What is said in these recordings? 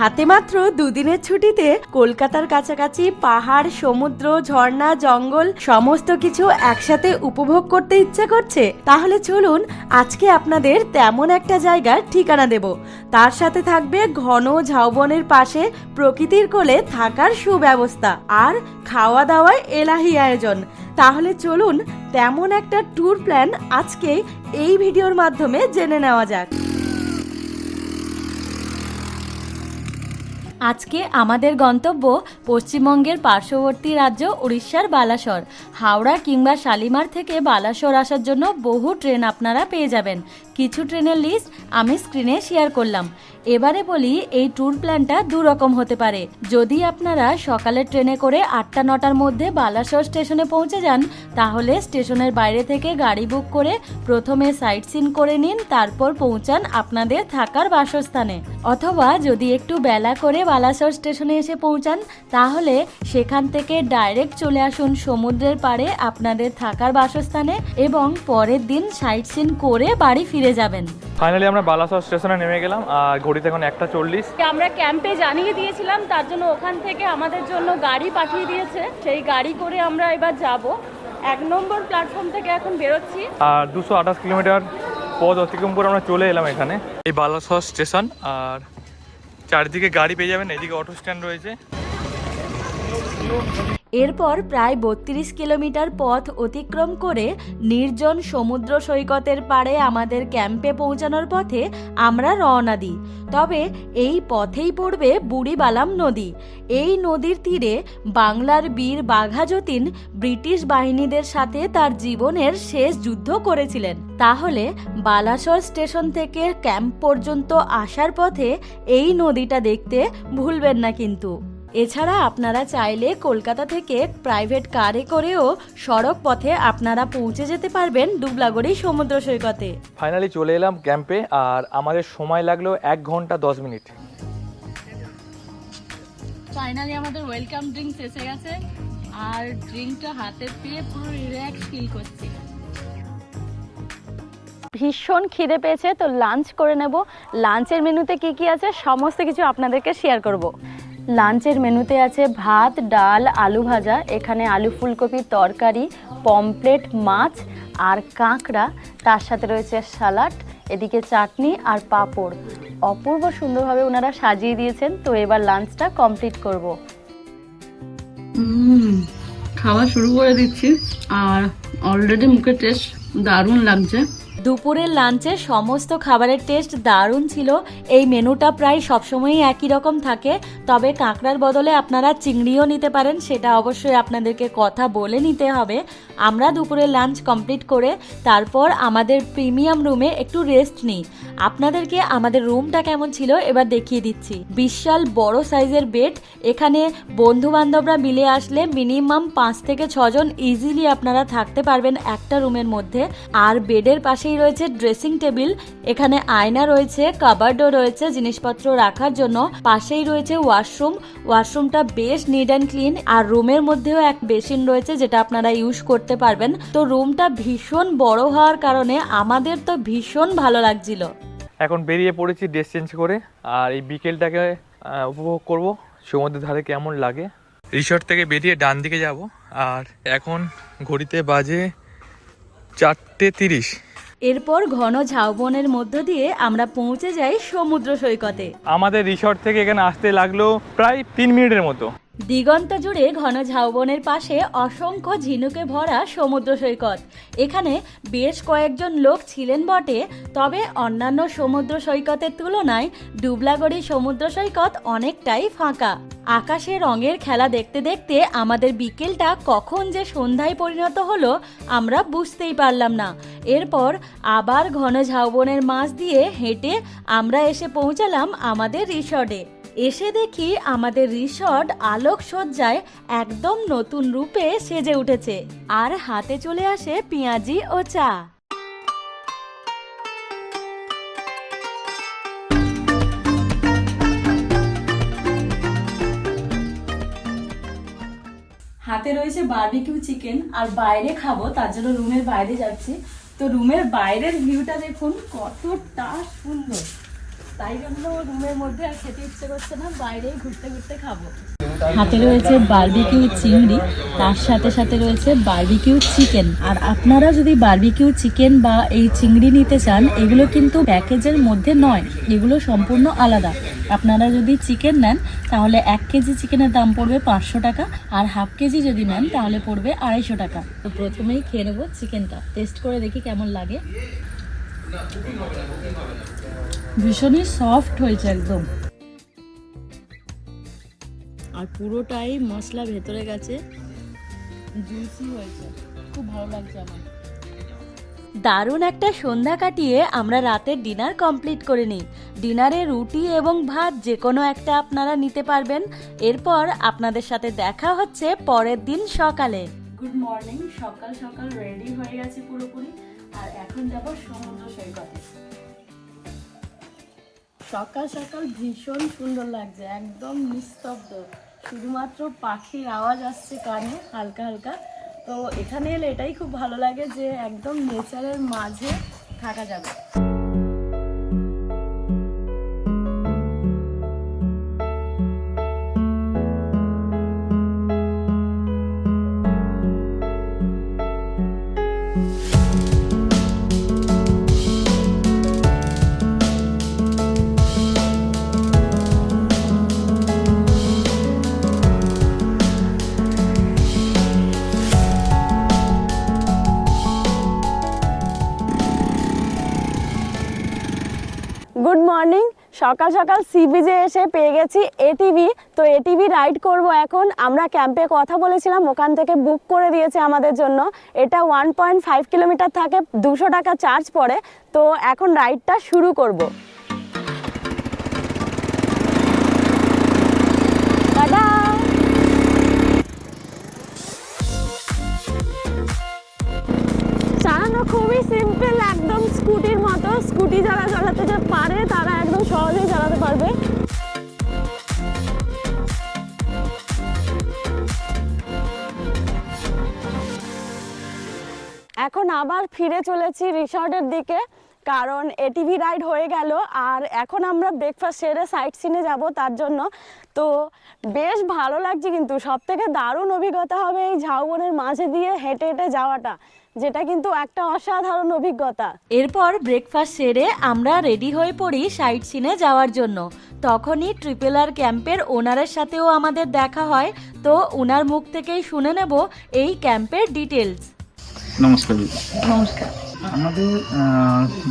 হাতে মাত্র দুদিনের ছুটিতে কলকাতার কাছাকাছি পাহাড়, সমুদ্র, ঝর্ণা, জঙ্গল সমস্ত কিছু একসাথে উপভোগ করতে ইচ্ছা করছে। তাহলে চলুন আজকে আপনাদের তেমন একটা জায়গার ঠিকানা দেব। তার সাথে থাকবে ঘন ঝাউবনের পাশে প্রকৃতির কোলে থাকার সুব্যবস্থা আর খাওয়া দাওয়ায় এলাহি আয়োজন। তাহলে চলুন তেমন একটা ট্যুর প্ল্যান আজকে এই ভিডিওর মাধ্যমে জেনে নেওয়া যাক। আজকে আমাদের গন্তব্য পশ্চিমবঙ্গের পার্শ্ববর্তী রাজ্য উড়িষ্যার বালাসর। হাওড়া কিংবা শালিমার থেকে বালাসর আসার জন্য বহু ট্রেন আপনারা পেয়ে যাবেন। কিছু ট্রেনের লিস্ট আমি স্ক্রিনে শেয়ার করলাম। এবারে বলি, এই ট্যুর প্ল্যানটা দু রকম হতে পারে। যদি আপনারা সকালের ট্রেনে করে আটটা, নটার মধ্যে বালাসর স্টেশনে পৌঁছে যান, তাহলে স্টেশনের বাইরে থেকে গাড়ি বুক করে প্রথমে সাইট সিন করে নিন, তারপর পৌঁছান আপনাদের থাকার বাসস্থানে। অথবা যদি একটু বেলা করে বালাসর স্টেশনে এসে পৌঁছান, তাহলে সেখান থেকে ডাইরেক্ট চলে আসুন সমুদ্রের পাড়ে আপনাদের থাকার বাসস্থানে এবং পরের দিন সাইট সিন করে বাড়ি ফিরে যাবেন। ফাইনালি আমরা বালাসর স্টেশনে নেমে গেলাম আর ঘড়িতে এখন একটা চল্লিশ। আমরা ক্যাম্পে জানিয়ে দিয়েছিলাম তার জন্য ওখান থেকে আমাদের জন্য গাড়ি পাঠিয়ে দিয়েছে। সেই গাড়ি করে আমরা এবার যাব। এক নম্বর প্ল্যাটফর্ম থেকে এখন বেরোচ্ছি। আর দুশো আঠাশ কিলোমিটার পথ অতিক্রম করে আমরা চলে এলাম এখানে। এই বালাসর স্টেশন আর চারিদিকে গাড়ি পেয়ে যাবেন এদিকে অটো স্ট্যান্ড রয়েছে। এরপর প্রায় বত্রিশ কিলোমিটার পথ অতিক্রম করে নির্জন সমুদ্র সৈকতের পাড়ে আমাদের ক্যাম্পে পৌঁছানোর পথে আমরা রওনা দিই। তবে এই পথেই পড়বে বুড়িবালাম নদী। এই নদীর তীরে বাংলার বীর বাঘাযতীন ব্রিটিশ বাহিনীদের সাথে তার জীবনের শেষ যুদ্ধ করেছিলেন। তাহলে বালাসর স্টেশন থেকে ক্যাম্প পর্যন্ত আসার পথে এই নদীটা দেখতে ভুলবেন না কিন্তু। এছাড়া আপনারা চাইলে কলকাতা থেকে প্রাইভেট কারে করেও সড়ক পথে আপনারা পৌঁছে যেতে পারবেন দুবলাগড়ি সমুদ্র সৈকতে। ফাইনালি চলে এলাম ক্যাম্পে আর আমাদের সময় লাগল এক ঘণ্টা দশ মিনিট। ফাইনালি আমাদের ওয়েলকাম ড্রিঙ্কস এসে গেছে আর ড্রিঙ্কটা হাতে পেয়ে পুরো রিল্যাক্স ফিল করছি। ভীষণ খিদে পেয়েছে তো লাঞ্চ করে নেব। লাঞ্চের মেনুতে কি কি আছে সমস্ত কিছু আপনাদেরকে শেয়ার করব। লাঞ্চের মেনুতে আছে ভাত, ডাল, আলু ভাজা, এখানে আলু ফুলকপির তরকারি পমপ্লেট মাছ আর কাঁকড়া। তার সাথে রয়েছে স্যালাড এদিকে চাটনি আর পাঁপড়। অপূর্ব সুন্দরভাবে ওনারা সাজিয়ে দিয়েছেন, তো এবার লাঞ্চটা কমপ্লিট করব। খাওয়া শুরু করে দিচ্ছি, আর অলরেডি মুখে টেস্ট দারুণ লাগছে। দুপুরের লাঞ্চে সমস্ত খাবারের টেস্ট দারুণ ছিল। এই মেনুটা প্রায় সবসময়ই একই রকম থাকে। তবে কাঁকড়ার বদলে আপনারা চিংড়িও নিতে পারেন, সেটা অবশ্যই আপনাদেরকে কথা বলে নিতে হবে। আমরা দুপুরে লাঞ্চ কমপ্লিট করে তারপর আমাদের প্রিমিয়াম রুমে একটু রেস্ট নিই। আপনাদেরকে আমাদের রুমটা কেমন ছিল এবার দেখিয়ে দিচ্ছি। বিশাল বড় সাইজের বেড এখানে বন্ধু বান্ধবরা মিলে আসলে মিনিমাম পাঁচ থেকে ছজন ইজিলি আপনারা থাকতে পারবেন একটা রুমের মধ্যে। আর বেডের পাশেই রয়েছে ড্রেসিং টেবিল এখানে আয়না রয়েছে কাবার্ডও রয়েছে জিনিসপত্র রাখার জন্য। পাশেই রয়েছে ওয়াশরুম ওয়াশরুমটা বেশ নিড অ্যান্ড ক্লিন আর রুমের মধ্যেও এক বেসিন রয়েছে যেটা আপনারা ইউজ করতে পারবেন। তো রুমটা ভীষণ বড় হওয়ার কারণে আমাদের তো ভীষণ ভালো লাগছিল। এখন বেরিয়ে পড়েছি ড্রেস চেঞ্জ করে আর এই বিকেলটাকে উপভোগ করব। সমুদ্রের ধারে কেমন লাগে? রিসর্ট থেকে বেরিয়ে ডান দিকে যাব আর এখন ঘড়িতে বাজে চারটে তিরিশ। এরপর ঘন ঝাউবনের মধ্য দিয়ে আমরা পৌঁছে যাই সমুদ্র সৈকতে। আমাদের রিসর্ট থেকে এখানে আসতে লাগল প্রায় তিন মিনিটের মতো। দিগন্ত জুড়ে ঘন ঝাউবনের পাশে অসংখ্য ঝিনুকে ভরা সমুদ্র সৈকত। এখানে বেশ কয়েকজন লোক ছিলেন বটে, তবে অন্যান্য সমুদ্র সৈকতের তুলনায় ডুবলাগড়ি সমুদ্র সৈকত অনেকটাই ফাঁকা। আকাশে রঙের খেলা দেখতে দেখতে আমাদের বিকেলটা কখন যে সন্ধ্যায় পরিণত হলো আমরা বুঝতেই পারলাম না। এরপর আবার ঘন ঝাউবনের মাছ দিয়ে হেঁটে আমরা এসে পৌঁছালাম আমাদের রিসর্টে। এসে দেখি আমাদের রিসর্ট আলোকসজ্জায় একদম নতুন রূপে সেজে উঠেছে। আর হাতে চলে আসে পেঁয়াজি ও চা। হাতে রয়েছে বারবিকিউ চিকেন, আর বাইরে খাব, তার জন্য রুমের বাইরে যাচ্ছি। তো রুমের বাইরের ভিউটা দেখুন, কতটা সুন্দর। তাই জন্য রুমের মধ্যে আর খেতে ইচ্ছে করছে না, বাইরেই ঘুরতে ঘুরতে খাব। হাতে রয়েছে বারবিকিউ চিংড়ি, তার সাথে সাথে রয়েছে বারবিকিউ চিকেন আর আপনারা যদি বারবিকিউ চিকেন বা এই চিংড়ি নিতে চান, এগুলো কিন্তু প্যাকেজের মধ্যে নয়, এগুলো সম্পূর্ণ আলাদা। আপনারা যদি চিকেন নেন, তাহলে এক কেজি চিকেনের দাম পড়বে পাঁচশো টাকা, আর হাফ কেজি যদি নেন, তাহলে পড়বে আড়াইশো টাকা। তো প্রথমেই খেয়ে নেব চিকেনটা টেস্ট করে দেখি কেমন লাগে। ভীষণই সফট হয়েছে একদম। আর পুরোটাই মশলা ভেতরে গেছে। জুসি হয়েছে। খুব ভালো লাগছে আমার। দারুণ একটা সন্ধ্যা কাটিয়ে আমরা রাতের ডিনার কমপ্লিট করে নিই। ডিনারে রুটি এবং ভাত যে কোনো একটা আপনারা নিতে পারবেন। এরপর আপনাদের সাথে দেখা হচ্ছে পরের দিন সকালে। গুড মর্নিং সকাল সকাল রেডি হয়ে গেছে পুরোপুরি। আর এখন যাব সমুদ্র সৈকতে। সকাল সকাল ভীষণ সুন্দর লাগছে, একদম নিস্তব্ধ। শুধুমাত্র পাখির আওয়াজ আসছে কানে, হালকা হালকা। তো এখানে এলে এটাই খুব ভালো লাগে যে একদম নেচারের মাঝে থাকা যাবে। গুড মর্নিং সকাল সকাল সি বিচে এসে পেয়ে গেছি এটিভি তো এটিভি রাইড করব এখন। আমরা ক্যাম্পে কথা বলেছিলাম, ওখান থেকে বুক করে দিয়েছে আমাদের জন্য। এটা ওয়ান পয়েন্ট ফাইভ কিলোমিটার থাকে, দুশো টাকা চার্জ পড়ে। তো এখন রাইডটা শুরু করব। স্কুটির মতো, স্কুটি যারা চালাতে যে পারে, তারা একদম সহজেই চালাতে পারবে। এখন আবার ফিরে চলেছি রিসর্টের দিকে, কারণ এটিভি রাইড হয়ে গেল, আর এখন আমরা ব্রেকফাস্ট সেরে সাইট সিনে যাব তার জন্য। তো বেশ ভালো লাগছে কিন্তু সব থেকে দারুণ অভিজ্ঞতা হবে এই ঝাউবনের মাঝে দিয়ে হেঁটে হেঁটে যাওয়াটা। যেটা কিন্তু একটা অসাধারণ অভিজ্ঞতা। এরপর ব্রেকফাস্ট সেরে আমরা রেডি হয়ে পড়ি সাইট সিনে যাওয়ার জন্য। তখনই ট্রিপল আর ক্যাম্পের ওনারের সাথেও আমাদের দেখা হয়। তো ওনার মুখ থেকেই শুনে নেব এই ক্যাম্পের ডিটেলস নমস্কার। নমস্কার। আমাদের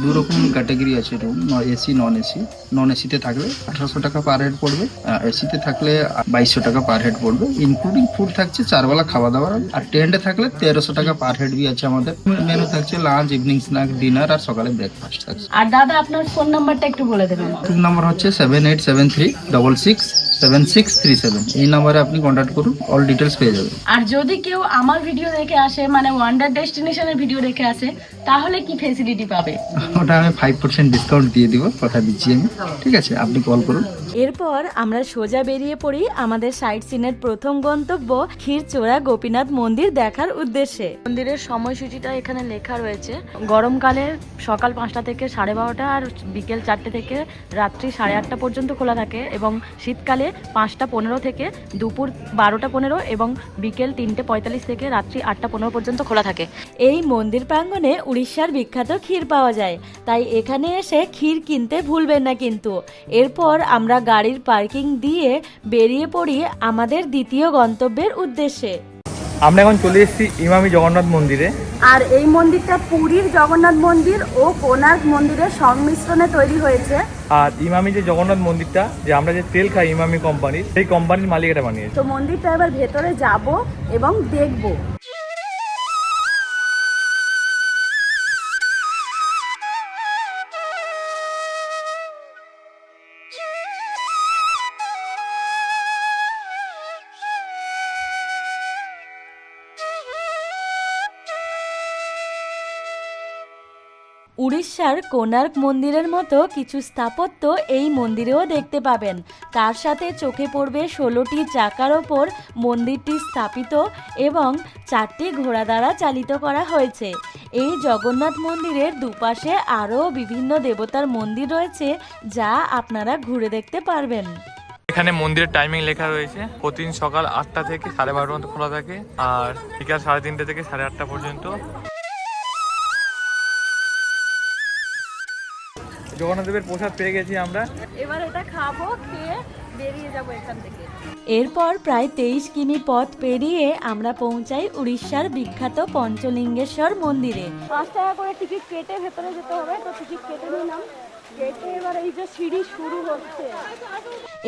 দু রকম ক্যাটাগরি আছে room AC non AC non এসিতে থাকলে আঠারোশো টাকা পার হেড পড়বে এসিতে থাকলে বাইশশো টাকা পার হেড পড়বে। ইনক্লুডিং ফুড থাকছে চারবেলা খাওয়া দাওয়া আর টেন্টে থাকলে তেরোশো টাকা পার হেড বি আছে আমাদের। মেনু থাকছে লাঞ্চ ইভিনিং স্ন্যাক ডিনার আর সকালে ব্রেকফাস্ট থাকছে। আর দাদা আপনার ফোন নাম্বারটা একটু বলে দেবেন। ঠিক নাম্বার হচ্ছে seven eight seven three double six seven six three seven এই নাম্বারে আপনি কন্ট্যাক্ট করুন অল ডিটেলস পেয়ে যাবেন। আর যদি কেউ আমার ভিডিও দেখে আসে মানে ওয়ান্ডার ডেস্টিনেশনের ভিডিও দেখে আসে তাহলে কি ফেসিলিটি পাবে? ওটা আমি ফাইভ পার্সেন্ট ডিসকাউন্ট দিয়ে দিব কথা দিচ্ছি আমি। ঠিক আছে আপনি কল করুন। এরপর আমরা সোজা বেরিয়ে পড়ি আমাদের সাইট সিনের প্রথম গন্তব্য ক্ষীরচোরা গোপীনাথ মন্দির দেখার উদ্দেশ্যে। মন্দিরের সময়সূচিটা এখানে লেখা রয়েছে। গরমকালে সকাল পাঁচটা থেকে সাড়ে বারোটা আর বিকেল চারটে থেকে রাত্রি সাড়ে আটটা পর্যন্ত খোলা থাকে এবং শীতকালে পাঁচটা পনেরো থেকে দুপুর বারোটা পনেরো এবং বিকেল তিনটে পঁয়তাল্লিশ থেকে রাত্রি আটটা পনেরো পর্যন্ত খোলা থাকে। এই মন্দির প্রাঙ্গণে উড়িষ্যার বিখ্যাত ক্ষীর পাওয়া যায়। তাই এখানে এসে ক্ষীর কিনতে ভুলবেন না কিন্তু। এরপর আমরা গাড়ির পার্কিং দিয়ে বেরিয়ে পড়ি আমাদের দ্বিতীয় গন্তব্যের উদ্দেশ্যে। আমরা এখন চলে এসেছি ইমামি জগন্নাথ মন্দিরে। আর এই মন্দিরটা পুরীর জগন্নাথ মন্দির ও কোনার্ক মন্দিরের সংমিশ্রণে তৈরি হয়েছে। আর ইমামি যে জগন্নাথ মন্দিরটা যে আমরা যে তেল খাই ইমামি কোম্পানির সেই কোম্পানির মালিক এটা বানিয়েছে। তো মন্দিরটা এবার ভেতরে যাব এবং দেখব। উড়িষ্যার কোনার্ক মন্দিরের মতো কিছু স্থাপত্য এই মন্দিরেও দেখতে পাবেন। তার সাথে চোখে পড়বে ষোলোটি চাকার ওপর মন্দিরটি স্থাপিত এবং চারটি ঘোড়া দ্বারা চালিত করা হয়েছে। এই জগন্নাথ মন্দিরের দুপাশে আরও বিভিন্ন দেবতার মন্দির রয়েছে যা আপনারা ঘুরে দেখতে পারবেন। এখানে মন্দিরের টাইমিং লেখা রয়েছে। প্রতিদিন সকাল আটটা থেকে সাড়ে বারোটা মতো খোলা থাকে। আর বিকাল সাড়ে তিনটে থেকে সাড়ে আটটা পর্যন্ত। জগন্নাথ দেবের প্রসাদ পেয়ে গেছি আমরা। এবার এটা খাব খেয়ে বেরিয়ে যাব এখান থেকে। এরপর প্রায় তেইশ কিমি পথ পেরিয়ে আমরা পৌঁছাই উড়িষ্যার বিখ্যাত পঞ্চলিঙ্গেশ্বর মন্দিরে। পাঁচ টাকা করে টিকিট কেটে ভেতরে যেতে হবে তো টিকিট কেটে নিলাম। এই যে সিঁড়ি শুরু হচ্ছে।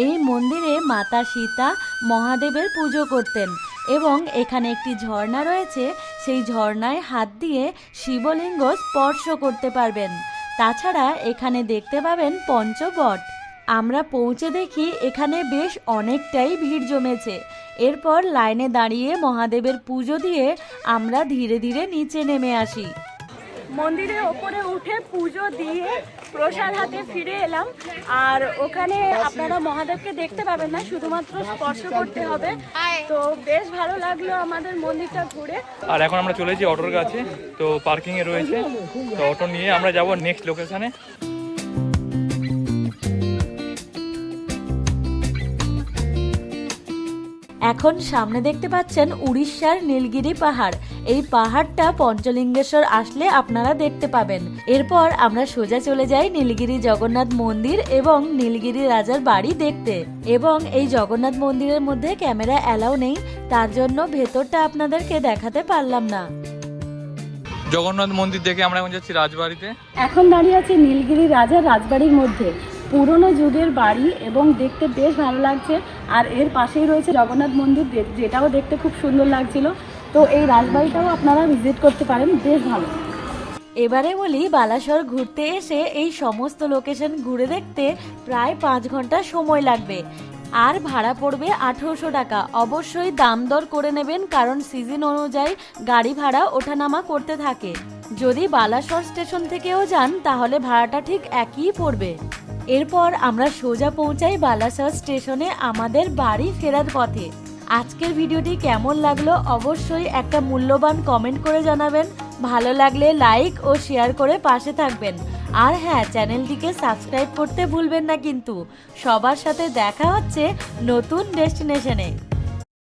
এই মন্দিরে মাতা সীতা মহাদেবের পুজো করতেন এবং এখানে একটি ঝর্ণা রয়েছে সেই ঝর্ণায় হাত দিয়ে শিবলিঙ্গ স্পর্শ করতে পারবেন। তাছাড়া এখানে দেখতে পাবেন পঞ্চবট। আমরা পৌঁছে দেখি এখানে বেশ অনেকটাই ভিড় জমেছে। এরপর লাইনে দাঁড়িয়ে মহাদেবের পুজো দিয়ে আমরা ধীরে ধীরে নিচে নেমে আসি। মন্দিরের ওপরে উঠে পুজো দিয়ে প্রসাদ হাতে ফিরে এলাম। আর ওখানে আপনারা মহাদেবকে দেখতে পাবেন না, শুধুমাত্র স্পর্শ করতে হবে। তো বেশ ভালো লাগল আমাদের মন্দিরটা ঘুরে। আর এখন আমরা চলেছি অটোর কাছে, তো পার্কিং এ রয়েছে। তো অটো নিয়ে আমরা যাব নেক্সট লোকেশনে এখন সামনে দেখতে পাচ্ছেন উড়িষ্যার নীলগিরি পাহাড়। এই পাহাড়টা পঞ্চলিঙ্গেশ্বর আসলে আপনারা দেখতে পাবেন। এরপর আমরা সোজা চলে যাই নীলগিরি জগন্নাথ মন্দির এবং নীলগিরি রাজার বাড়ি দেখতে। এবং এই জগন্নাথ মন্দিরের মধ্যে ক্যামেরা অ্যালাউ নেই তার জন্য ভেতরটা আপনাদেরকে দেখাতে পারলাম না। জগন্নাথ মন্দির দেখে আমরা এখন যাচ্ছি রাজবাড়িতে। এখন দাঁড়িয়ে আছে নীলগিরি রাজার রাজবাড়ির মধ্যে। পুরনো যুগের বাড়ি এবং দেখতে বেশ ভালো লাগছে। আর এর পাশেই রয়েছে জগন্নাথ মন্দির যেটাও দেখতে খুব সুন্দর লাগছিল। তো এই রাজবাড়িটাও আপনারা ভিজিট করতে পারেন, বেশ ভালো। এবারে বলি, বালাসর ঘুরতে এসে এই সমস্ত লোকেশন ঘুরে দেখতে প্রায় পাঁচ ঘণ্টা সময় লাগবে। আর ভাড়া পড়বে আঠেরোশো টাকা। অবশ্যই দাম দর করে নেবেন, কারণ সিজন অনুযায়ী গাড়ি ভাড়া ওঠানামা করতে থাকে। যদি বালাসর স্টেশন থেকেও যান, তাহলে ভাড়াটা ঠিক একই পড়বে। এরপর আমরা সোজা পৌঁছাই বালাসর স্টেশনে আমাদের বাড়ি ফেরার পথে। আজকের ভিডিওটি কেমন লাগল অবশ্যই একটা মূল্যবান কমেন্ট করে জানাবেন। ভালো লাগলে লাইক ও শেয়ার করে পাশে থাকবেন। আর হ্যাঁ চ্যানেলটিকে সাবস্ক্রাইব করতে ভুলবেন না কিন্তু। সবার সাথে দেখা হচ্ছে নতুন ডেস্টিনেশনে।